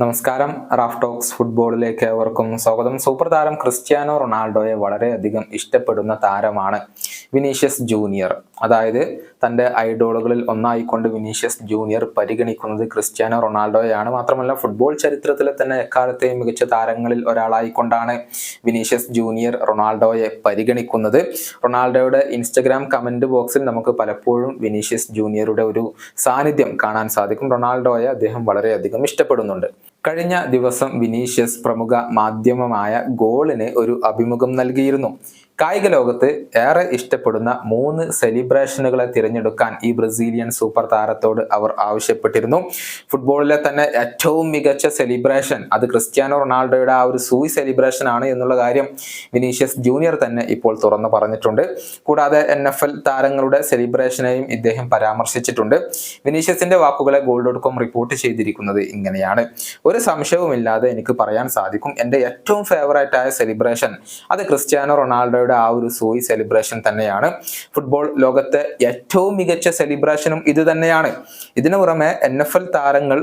നമസ്കാരം. Raf talks ഫുട്ബോളിലേക്ക് ഏവർക്കും സ്വാഗതം. സൂപ്പർ താരം ക്രിസ്ത്യാനോ റൊണാൾഡോയെ വളരെയധികം ഇഷ്ടപ്പെടുന്ന താരമാണ് വിനീഷ്യസ് ജൂനിയർ. അതായത് തന്റെ ഐഡോളുകളിൽ ഒന്നായിക്കൊണ്ട് വിനീഷ്യസ് ജൂനിയർ പരിഗണിക്കുന്നത് ക്രിസ്ത്യാനോ റൊണാൾഡോയാണ് മാത്രമല്ല ഫുട്ബോൾ ചരിത്രത്തിലെ തന്നെ എക്കാലത്തെയും മികച്ച താരങ്ങളിൽ ഒരാളായിക്കൊണ്ടാണ് വിനീഷ്യസ് ജൂനിയർ റൊണാൾഡോയെ പരിഗണിക്കുന്നത്. റൊണാൾഡോയുടെ ഇൻസ്റ്റഗ്രാം കമന്റ് ബോക്സിൽ നമുക്ക് പലപ്പോഴും വിനീഷ്യസ് ജൂനിയറുടെ ഒരു സാന്നിധ്യം കാണാൻ സാധിക്കും. റൊണാൾഡോയെ അദ്ദേഹം വളരെയധികം ഇഷ്ടപ്പെടുന്നുണ്ട്. കഴിഞ്ഞ ദിവസം വിനീഷ്യസ് പ്രമുഖ മാധ്യമമായ ഗോളിന് ഒരു അഭിമുഖം നൽകിയിരുന്നു. കായിക ലോകത്ത് ഏറെ ഇഷ്ടപ്പെടുന്ന മൂന്ന് സെലിബ്രേഷനുകളെ തിരഞ്ഞെടുക്കാൻ ഈ ബ്രസീലിയൻ സൂപ്പർ താരത്തോട് അവർ ആവശ്യപ്പെട്ടിരുന്നു. ഫുട്ബോളിലെ തന്നെ ഏറ്റവും മികച്ച സെലിബ്രേഷൻ അത് ക്രിസ്ത്യാനോ റൊണാൾഡോയുടെ ആ ഒരു സൂയി സെലിബ്രേഷൻ ആണ് എന്നുള്ള കാര്യം വിനീഷ്യസ് ജൂനിയർ തന്നെ ഇപ്പോൾ തുറന്നു പറഞ്ഞിട്ടുണ്ട്. കൂടാതെ എൻ എഫ് എൽ താരങ്ങളുടെ സെലിബ്രേഷനെയും ഇദ്ദേഹം പരാമർശിച്ചിട്ടുണ്ട്. വിനീഷ്യസിന്റെ വാക്കുകളെ ഗോൾ ഡോട്ട് കോം റിപ്പോർട്ട് ചെയ്തിരിക്കുന്നത് ഇങ്ങനെയാണ്. ഒരു സംശയവുമില്ലാതെ എനിക്ക് പറയാൻ സാധിക്കും. എന്റെ ഏറ്റവും ഫേവറേറ്റ് ആയ സെലിബ്രേഷൻ അത് ക്രിസ്ത്യാനോ റൊണാൾഡോയുടെ ആ ഒരു സൂയി സെലിബ്രേഷൻ തന്നെയാണ്. ഫുട്ബോൾ ലോകത്തെ ഏറ്റവും മികച്ച സെലിബ്രേഷനും ഇത് തന്നെയാണ്. ഇതിനു പുറമെ എൻ എഫ് എൽ താരങ്ങൾ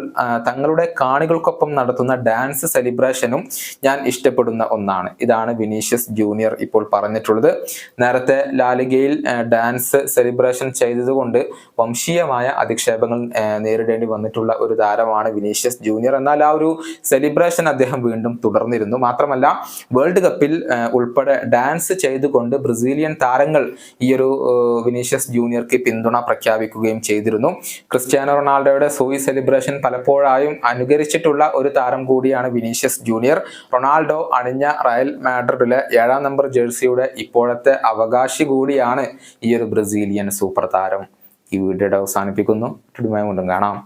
തങ്ങളുടെ കാണികൾക്കൊപ്പം നടത്തുന്ന ഡാൻസ് സെലിബ്രേഷനും ഞാൻ ഇഷ്ടപ്പെടുന്ന ഒന്നാണ്. ഇതാണ് വിനീഷ്യസ് ജൂനിയർ ഇപ്പോൾ പറഞ്ഞിട്ടുള്ളത്. നേരത്തെ ലാലിഗയിൽ ഡാൻസ് സെലിബ്രേഷൻ ചെയ്തതുകൊണ്ട് വംശീയമായ അധിക്ഷേപങ്ങൾ നേരിടേണ്ടി വന്നിട്ടുള്ള ഒരു താരമാണ് വിനീഷ്യസ് ജൂനിയർ. എന്നാൽ ആ ഒരു സെലിബ്രേഷൻ അദ്ദേഹം വീണ്ടും തുടർന്നിരുന്നു. മാത്രമല്ല വേൾഡ് കപ്പിൽ ഉൾപ്പെടെ ഡാൻസ് ചെയ്തുകൊണ്ട് ബ്രസീലിയൻ താരങ്ങൾ ഈ ഒരു വിനീഷ്യസ് ജൂനിയർക്ക് പിന്തുണ പ്രഖ്യാപിക്കുകയും ചെയ്തിരുന്നു. ക്രിസ്ത്യാനോ റൊണാൾഡോയുടെ സോയി സെലിബ്രേഷൻ പലപ്പോഴായും അനുകരിച്ചിട്ടുള്ള ഒരു താരം കൂടിയാണ് വിനീഷ്യസ് ജൂനിയർ റൊണാൾഡോ അണിഞ്ഞ റയൽ മാഡ്രിഡിലെ ഏഴാം നമ്പർ ജേഴ്സിയുടെ ഇപ്പോഴത്തെ അവകാശി കൂടിയാണ് ഈ ഒരു ബ്രസീലിയൻ സൂപ്പർ താരം ഈ വീഡിയോയുടെ അവസാനിപ്പിക്കുന്നു. കാണാം.